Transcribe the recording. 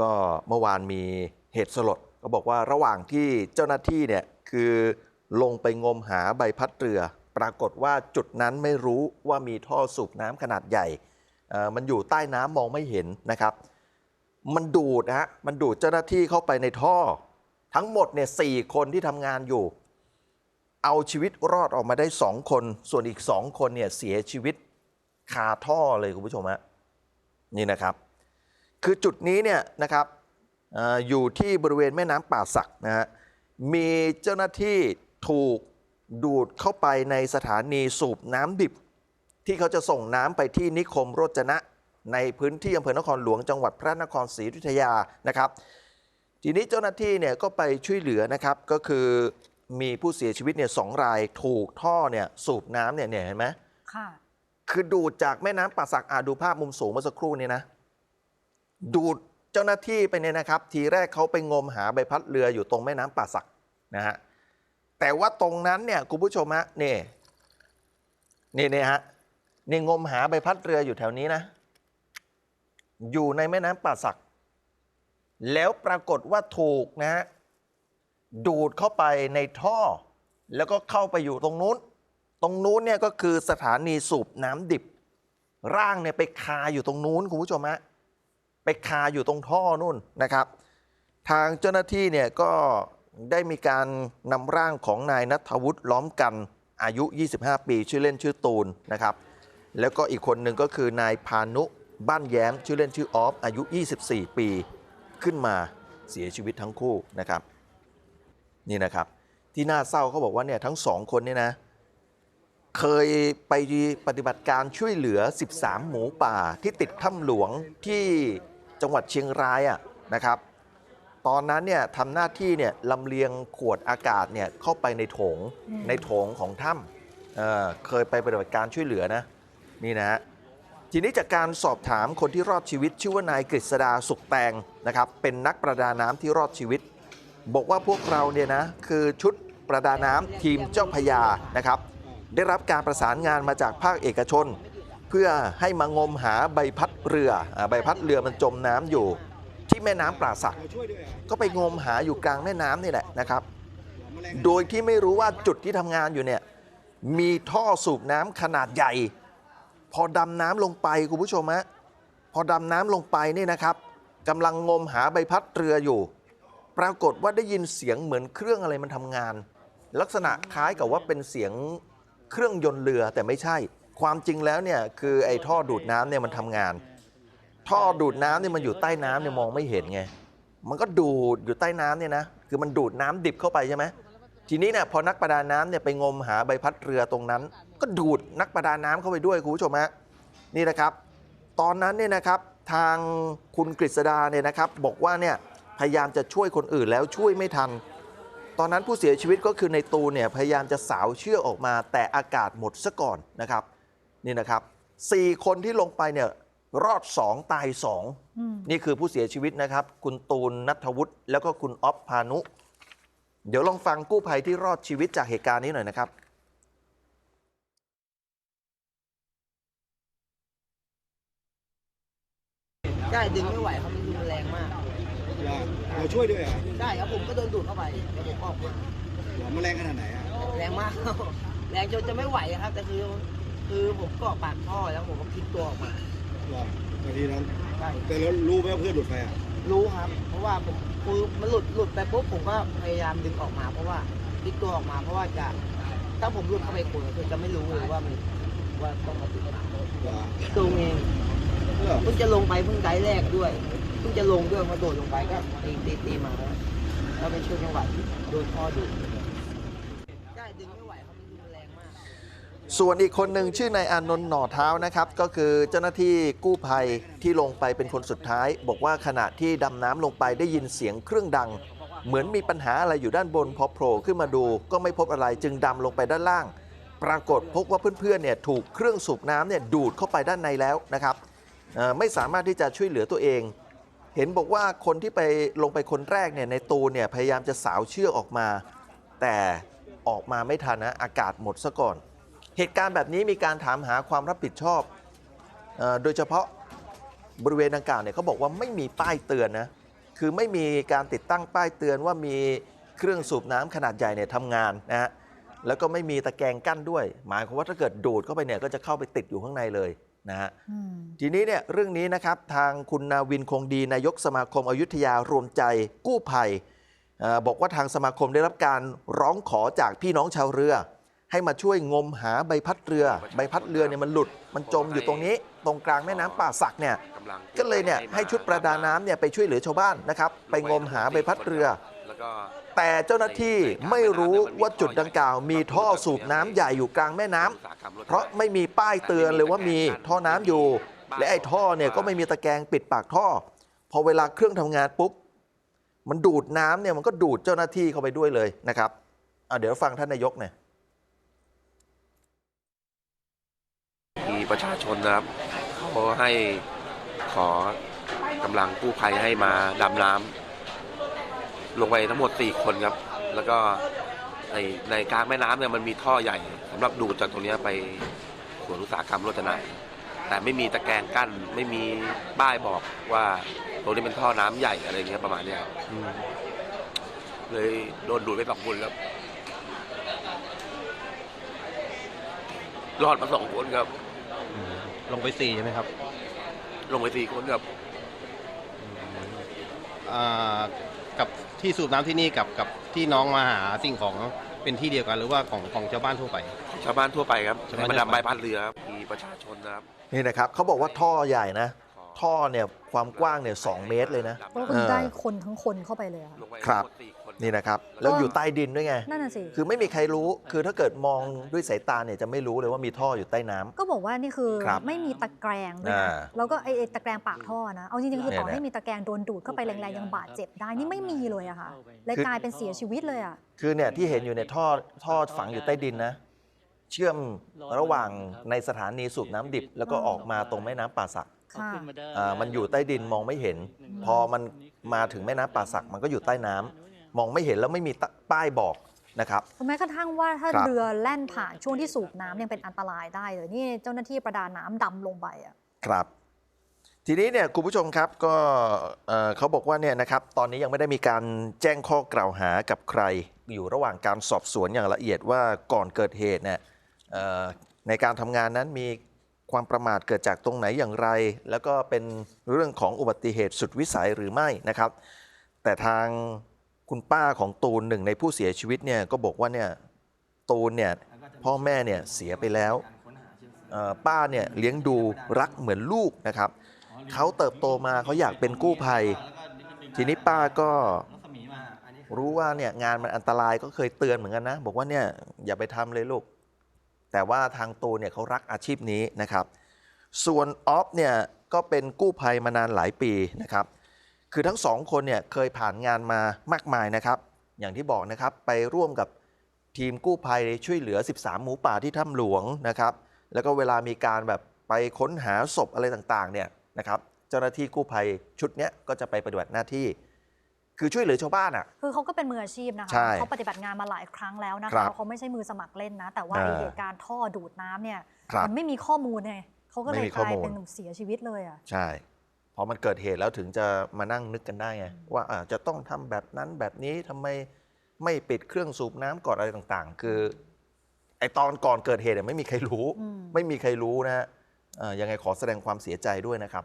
ก็เมื่อวานมีเหตุสลดก็บอกว่าระหว่างที่เจ้าหน้าที่เนี่ยคือลงไปงมหาใบพัดเรือ ปรากฏว่าจุดนั้นไม่รู้ว่ามีท่อสูบน้ำขนาดใหญ่เอ่อมันอยู่ใต้น้ำมองไม่เห็นนะครับ มันดูดนะฮะมันดูดเจ้าหน้าที่เข้าไปในท่อ ทั้งหมดเนี่ยสี่คนที่ทำงานอยู่ เอาชีวิตรอดออกมาได้สองคน ส่วนอีกสองคนเนี่ยเสียชีวิตคาท่อเลยคุณผู้ชมฮะนี่นะครับ คือจุดนี้เนี่ยนะครับเอออยู่ที่บริเวณแม่น้ำป่าสักนะฮะมีเจ้าหน้าที่ถูกดูดเข้าไปในสถานีสูบน้ำดิบ ที่เขาจะส่งน้ำไปที่นิคมโรจนะ ในพื้นที่อำเภอนครหลวงจังหวัดพระนครศรีอยุธยานะครับ ทีนี้เจ้าหน้าที่เนี่ยก็ไปช่วยเหลือนะครับก็คือมีผู้เสียชีวิตเนี่ยสองรายถูกท่อเนี่ยสูบน้ำเนี่ยเนี่ยเห็นไหมค่ะคือดูดจากแม่น้ำป่าสักอาดูภาพมุมสูงเมื่อสักครู่นี้นะ ดูดเจ้าหน้าที่ไปเนี่ยนะครับ ทีแรกเขาไปงมหาใบพัดเรืออยู่ตรงแม่น้ำป่าสักนะฮะแต่ว่าตรงนั้นเนี่ยคุณผู้ชมฮะนี่นี่นี่ฮะนี่งมหาใบพัดเรืออยู่แถวนี้นะ อยู่ในแม่น้ำป่าสัก แล้วปรากฏว่าถูกนะฮะดูดเข้าไปในท่อ แล้วก็เข้าไปอยู่ตรงนู้น ตรงนู้นเนี่ยก็คือสถานีสูบน้ำดิบ ร่างเนี่ยไปคาอยู่ตรงนู้นคุณผู้ชมฮะ ไปคาอยู่ตรงท่อนู่นนะครับ ทางเจ้าหน้าที่เนี่ยก็ได้มีการนำร่างของนายนัทวุฒิล้อมกันอายุ 25 ปี ชื่อเล่นชื่อตูนนะครับ แล้วก็อีกคนหนึ่งก็คือนายพานุบ้านแย้ม ชื่อเล่นชื่อออฟ อายุ 24 ปี ขึ้นมาเสียชีวิตทั้งคู่นะครับ นี่นะครับ ที่น่าเศร้าเขาบอกว่าเนี่ยทั้งสองคนเนี่ยนะ เคยไปปฏิบัติการช่วยเหลือ 13 หมูป่าที่ติดถ้ำหลวงที่ จังหวัดเชียงรายอะนะครับ ตอนนั้นเนี่ยทำหน้าที่เนี่ยลำเลียงขวดอากาศเนี่ยเข้าไปในโถงอืมในโถงของถ้ำเอ่อเคยไปปฏิบัติการช่วยเหลือนะนี่นะฮะทีนี้จากการสอบถามคนที่รอดชีวิต ชื่อว่านายกฤษดาสุขแตงนะครับ เป็นนักประดาน้ำที่รอดชีวิต บอกว่าพวกเราเนี่ยนะคือชุดประดาน้ำทีมเจ้าพระยานะครับ ได้รับการประสานงานมาจากภาคเอกชน เพื่อให้มางมหาใบพัดเรือใบพัดเรือมันจมน้ำอยู่ ที่แม่น้ำป่าสักก็ไปงมหาอยู่กลางแม่น้ำนี่แหละนะครับ โดยที่ไม่รู้ว่าจุดที่ทำงานอยู่เนี่ยมีท่อสูบน้ำขนาดใหญ่ พอดำน้ำลงไปคุณผู้ชมฮะพอดำน้ำลงไปนี่นะครับกำลังงมหาใบพัดเรืออยู่ ปรากฏว่าได้ยินเสียงเหมือนเครื่องอะไรมันทำงาน ลักษณะคล้ายกับว่าเป็นเสียงเครื่องยนต์เรือแต่ไม่ใช่ ความจริงแล้วเนี่ยคือไอ้ท่อดูดน้ำเนี่ยมันทำงาน ท่อดูดน้ำเนี่ยมันอยู่ใต้น้ำเนี่ยมองไม่เห็นไง มันก็ดูดอยู่ใต้น้ำเนี่ยนะคือมันดูดน้ำดิบเข้าไปใช่ไหมทีนี้เนี่ยพอนักประดาน้ำเนี่ยไปงมหาใบพัดเรือตรงนั้น ก็ดูดนักประดาน้ำเข้าไปด้วยคุณผู้ชมฮะนี่นะครับ ตอนนั้นเนี่ยนะครับทางคุณกฤษดาเนี่ยนะครับ บอกว่าเนี่ยพยายามจะช่วยคนอื่นแล้วช่วยไม่ทัน ตอนนั้นผู้เสียชีวิตก็คือในตูเนี่ยพยายามจะสาวเชือกออกมา แต่อากาศหมดซะก่อนนะครับ นี่นะครับสี่คนที่ลงไปเนี่ยรอดสองตายสองอืมนี่คือผู้เสียชีวิตนะครับ คุณตูนนัทวุฒิแล้วก็คุณอ๊อฟพานุ เดี๋ยวลองฟังกู้ภัยที่รอดชีวิตจากเหตุการณ์นี้หน่อยนะครับใช่ดึงไม่ไหวครับมันดึงแรงมากเราเราช่วยด้วยเหรอะใช่ครับผมก็โดนดูดเข้าไปแล้วผมออกมาหรอมันแรงขนาดไหนอะแรงมาก แรงจนจะไม่ไหวครับแต่คือ คือผมเกาะปากท่อแล้วผมก็พลิกตัวออกมาหรอนาทีนั้น ใช่ แต่แล้วรู้ไหมว่าเพื่อนหลุดไปอะรู้ครับ เพราะว่าผมคือมันหลุดหลุดไปปุ๊บผมก็พยายามดึงออกมา เพราะว่าพลิกตัวออกมา เพราะว่าจะถ้าผมหลุดเข้าไปคุยคือจะไม่รู้เลยว่ามันว่าต้องมาติดน้ำหรอตัวเองเหรอเพิ่งจะลงไปเพิ่งได้แรกด้วยเพิ่งจะลงด้วยมาโดดลงไปก็ตีตีตีมาแล้วแล้วเป็นช่วงจังหวะที่โดนพ่อดูดใช่ดึงไม่ไหวครับมันดึงแรงมาก ส่วนอีกคนหนึ่งชื่อนายอานนท์หน่อเท้านะครับ ก็คือเจ้าหน้าที่กู้ภัยที่ลงไปเป็นคนสุดท้าย บอกว่าขณะที่ดำน้ำลงไปได้ยินเสียงเครื่องดัง เหมือนมีปัญหาอะไรอยู่ด้านบนพอโผล่ขึ้นมาดูก็ไม่พบอะไรจึงดำลงไปด้านล่าง ปรากฏพบว่าเพื่อนๆเนี่ยถูกเครื่องสูบน้ำเนี่ยดูดเข้าไปด้านในแล้วนะครับไม่สามารถที่จะช่วยเหลือตัวเอง เห็นบอกว่าคนที่ไปลงไปคนแรกเนี่ยในตูนเนี่ยพยายามจะสาวเชือกออกมา แต่ออกมาไม่ทันนะอากาศหมดซะก่อน เหตุการณ์แบบนี้มีการถามหาความรับผิดชอบเออโดยเฉพาะบริเวณดังกล่าวเนี่ยเขาบอกว่าไม่มีป้ายเตือนนะ คือไม่มีการติดตั้งป้ายเตือนว่ามีเครื่องสูบน้ำขนาดใหญ่เนี่ยทำงานนะฮะ แล้วก็ไม่มีตะแกรงกั้นด้วย หมายความว่าถ้าเกิดดูดเข้าไปเนี่ยก็จะเข้าไปติดอยู่ข้างในเลยนะฮะอืมทีนี้เนี่ยเรื่องนี้นะครับทางคุณนาวินคงดีนายกสมาคมอยุธยารวมใจกู้ภัยเออบอกว่าทางสมาคมได้รับการร้องขอจากพี่น้องชาวเรือ ให้มาช่วยงมหาใบพัดเรือ ใบพัดเรือเนี่ยมันหลุด มันจมอยู่ตรงนี้ ตรงกลางแม่น้ำป่าสักเนี่ยก็เลยเนี่ยให้ชุดประดาน้ำเนี่ยไปช่วยเหลือชาวบ้านนะครับไปงมหาใบพัดเรือแต่เจ้าหน้าที่ไม่รู้ว่าจุดดังกล่าว มีท่อสูบน้ำใหญ่อยู่กลางแม่น้ำเพราะไม่มีป้ายเตือนเลยว่ามีท่อน้ำอยู่ และไอ้ท่อเนี่ยก็ไม่มีตะแกรงปิดปากท่อ พอเวลาเครื่องทำงานปุ๊บมันดูดน้ำเนี่ยมันก็ดูดเจ้าหน้าที่เข้าไปด้วยเลยนะครับเดี๋ยวฟังท่านนายกหน่อย มี ประชาชนนะครับเขาให้ขอกำลังกู้ภัยให้มาดำน้ำลงไปทั้งหมด4คนครับ แล้วก็ในในกลางแม่น้ำเนี่ยมันมีท่อใหญ่สำหรับดูดจากตรงนี้ไปสวนอุตสาหกรรมโรจนะแต่ไม่มีตะแกรงกั้นไม่มีป้ายบอกว่าตรงนี้เป็นท่อน้ำใหญ่อะไรเงี้ยประมาณเนี้ยครับเลยโดนดูดไปสองคนครับรอดมาสองคนครับ ลงไปสี่ใช่ไหมครับลงไปสี่คนครับอ่ากับที่สูบน้ำที่นี่กับกับที่น้องมาหาสิ่งของเป็นที่เดียวกันหรือว่าของของชาวบ้านทั่วไป ชาวบ้านทั่วไปครับชาวบ้าน ให้มาทั่วดำไปใบพัดเรือครับมีประชาชนนะครับ นี่นะครับเขาบอกว่าท่อใหญ่นะ ท่อเนี่ยความกว้างเนี่ยสองเมตรเลยนะก็คือได้คนทั้งคนเข้าไปเลยอะค่ะลงไปครับทั้งหมดสี่คนนี่นะครับ แล้วอยู่ใต้ดินด้วยไงนั่นน่ะสิคือไม่มีใครรู้คือถ้าเกิดมองด้วยสายตาเนี่ยจะไม่รู้เลยว่ามีท่ออยู่ใต้น้ำก็บอกว่านี่คือครับไม่มีตะแกรงด้วยอ่านะแล้วก็ไอ้ไอ้ตะแกรงปากท่อนะเอาจริงๆคือต่อเนี่ยนะให้มีตะแกรงโดนดูดเข้าไปแรงๆยังบาดเจ็บได้นี่ไม่มีเลยอะค่ะเลยคือกลายเป็นเสียชีวิตเลยอะคือเนี่ยที่เห็นอยู่เนี่ยท่อท่อฝังอยู่ใต้ดินนะเชื่อมระหว่างในสถานีสูบน้ำดิบ แล้วก็ออกมาตรงแม่น้ำป่าสัก ค่ะ อ่ามันอยู่ใต้ดินมองไม่เห็น พอมันมาถึงแม่น้ำป่าสักมันก็อยู่ใต้น้ำมองไม่เห็นแล้วไม่มีตะป้ายบอกนะครับ แม้กระทั่งว่าถ้าครับ เรือแล่นผ่านช่วงที่สูบน้ำยังเป็นอันตรายได้เลยนี่เจ้าหน้าที่ประดาน้ำดำลงไปอะครับ ทีนี้เนี่ยคุณผู้ชมครับก็เอ่อเขาบอกว่าเนี่ยนะครับตอนนี้ยังไม่ได้มีการแจ้งข้อกล่าวหากับใคร อยู่ระหว่างการสอบสวนอย่างละเอียดว่าก่อนเกิดเหตุเนี่ยเอ่อในการทำงานนั้นมี ความประมาทเกิดจากตรงไหนอย่างไร แล้วก็เป็นเรื่องของอุบัติเหตุสุดวิสัยหรือไม่นะครับ แต่ทางคุณป้าของตูนหนึ่งในผู้เสียชีวิตเนี่ยก็บอกว่าเนี่ยตูนเนี่ยพ่อแม่เนี่ยเสียไปแล้วป้าเนี่ยเลี้ยงดูรักเหมือนลูกนะครับเขาเติบโตมาเขาอยากเป็นกู้ภัย ทีนี้ป้าก็รู้ว่าเนี่ยงานมันอันตรายก็เคยเตือนเหมือนกันนะ บอกว่าเนี่ยอย่าไปทำเลยลูก แต่ว่าทางตูนเนี่ยเขารักอาชีพนี้นะครับ ส่วนออฟเนี่ยก็เป็นกู้ภัยมานานหลายปีนะครับ คือทั้งสองคนเนี่ยเคยผ่านงานมามากมายนะครับ อย่างที่บอกนะครับไปร่วมกับทีมกู้ภัยช่วยเหลือ 13 หมูป่าที่ถ้ำหลวงนะครับ แล้วก็เวลามีการแบบไปค้นหาศพอะไรต่างๆเนี่ยนะครับ เจ้าหน้าที่กู้ภัยชุดเนี้ยก็จะไปปฏิบัติหน้าที่ คือช่วยเหลือชาวบ้านอะ คือเขาก็เป็นมืออาชีพนะคะใช่เขาปฏิบัติงานมาหลายครั้งแล้วนะครัคะบเขาไม่ใช่มือสมัครเล่นนะ แต่ว่าอ่าไอ้เหตุการณ์ท่อดูดน้ำเนี่ยครับมันไม่มีข้อมูลไงเขาก็เลไม่ยมีกข้อลายมูล เป็นเสียชีวิตเลยอะ ใช่ พอมันเกิดเหตุแล้วถึงจะมานั่งนึกกันได้ไงว่าอาจะต้องทำแบบนั้นแบบนี้ทำไมไม่ปิดเครื่องสูบน้ำก่อนอะไรต่างๆ คือไอตอนก่อนเกิดเหตุเนี่ยไม่มีใครรู้ อืม ไม่มีใครรู้นะฮะเอ่อยังไงขอแสดงความเสียใจด้วยนะครับ